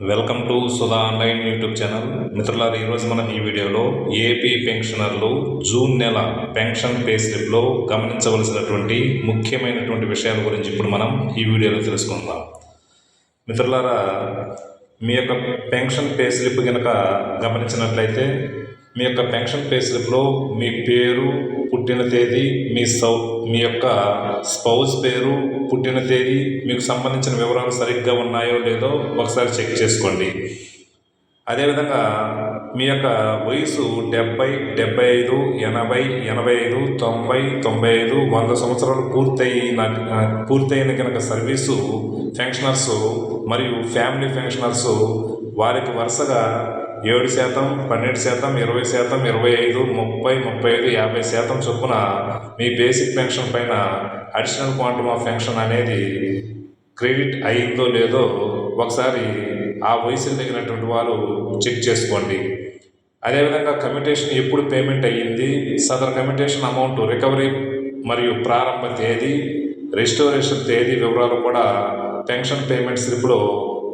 Welcome to Sudha online YouTube channel. మిత్రులారు ఈరోజు మనం ఈ వీడియోలో ఏపీ పెన్షనర్లు జూన్ నెల పెన్షన్ పే స్లిప్లో గమనించవలసినటువంటి ముఖ్యమైనటువంటి విషయాల గురించి ఇప్పుడు మనం ఈ వీడియోలో తెలుసుకుందాం. మిత్రులారా మీ యొక్క పెన్షన్ పే స్లిప్ కనుక గమనించినట్లయితే మీ యొక్క పెన్షన్ పే స్లిప్లో మీ పేరు పుట్టిన తేదీ మీ సౌ మీ యొక్క స్పౌజ్ పేరు పుట్టిన తేదీ మీకు సంబంధించిన వివరాలు సరిగ్గా ఉన్నాయో లేదో ఒకసారి చెక్ చేసుకోండి. అదేవిధంగా మీ యొక్క వయసు డెబ్బై డెబ్బై ఐదు ఎనభై ఎనభై ఐదు తొంభై తొంభై ఐదు వంద సంవత్సరాలు పూర్తయిన పూర్తయిన కనుక సర్వీసు పెన్షనర్సు మరియు ఫ్యామిలీ పెన్షనర్సు వారికి వరుసగా ఏడు శాతం పన్నెండు శాతం ఇరవై శాతం ఇరవై ఐదు ముప్పై ముప్పై ఐదు యాభై శాతం చొప్పున మీ బేసిక్ పెన్షన్ పైన అడిషనల్ క్వాంటమ్ ఆఫ్ పెన్షన్ అనేది క్రెడిట్ అయిందో లేదో ఒకసారి ఆ వయసులు తగినటువంటి వారు చెక్ చేసుకోండి. అదేవిధంగా కమ్యూటేషన్ ఎప్పుడు పేమెంట్ అయ్యింది సదర్ కమ్యూటేషన్ అమౌంట్ రికవరీ మరియు ప్రారంభ తేదీ రెస్టోరేషన్ తేదీ వివరాలు కూడా పెన్షన్ పేమెంట్ స్లిప్లో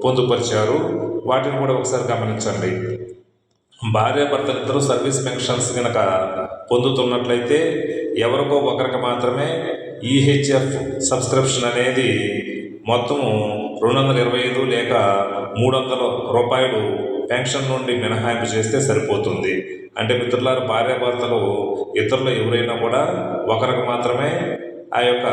పొందుపరిచారు. వాటిని కూడా ఒకసారి గమనించండి. భార్యాభర్తలిద్దరూ సర్వీస్ పెన్షన్స్ కనుక పొందుతున్నట్లయితే ఎవరికో ఒకరికి మాత్రమే ఈహెచ్ఎఫ్ సబ్స్క్రిప్షన్ అనేది మొత్తము రెండు వందల ఇరవై ఐదు లేక మూడు వందల రూపాయలు పెన్షన్ నుండి మినహాయింపు చేస్తే సరిపోతుంది. అంటే మిత్రులారు భార్యాభర్తలు ఇతరులు ఎవరైనా కూడా ఒకరికి మాత్రమే ఆ యొక్క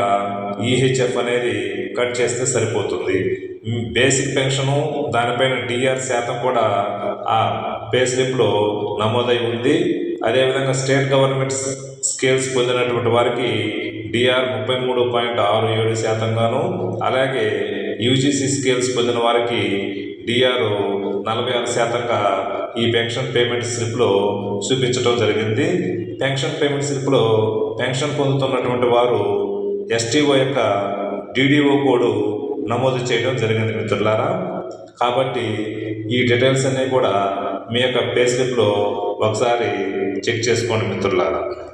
ఈహెచ్ఎఫ్ అనేది కట్ చేస్తే సరిపోతుంది. బేసిక్ పెన్షను దానిపైన డిఆర్ శాతం కూడా ఆ పే స్లిప్లో నమోదై ఉంది. అదేవిధంగా స్టేట్ గవర్నమెంట్ స్కేల్స్ పొందినటువంటి వారికి డిఆర్ ముప్పై మూడు పాయింట్ ఆరు ఏడు శాతంగాను అలాగే యూజీసీ స్కేల్స్ పొందిన వారికి డిఆర్ నలభై ఆరు శాతంగా ఈ పెన్షన్ పేమెంట్ స్లిప్లో చూపించడం జరిగింది. పెన్షన్ పేమెంట్ స్లిప్లో పెన్షన్ పొందుతున్నటువంటి వారు ఎస్టీఓ యొక్క డీడీఓ కోడ్ నమోదు చేయడం జరిగింది మిత్రులారా. కాబట్టి ఈ డీటెయిల్స్ అన్నీ కూడా మీ యొక్క పే స్లిప్లో ఒకసారి చెక్ చేసుకోండి మిత్రులారా.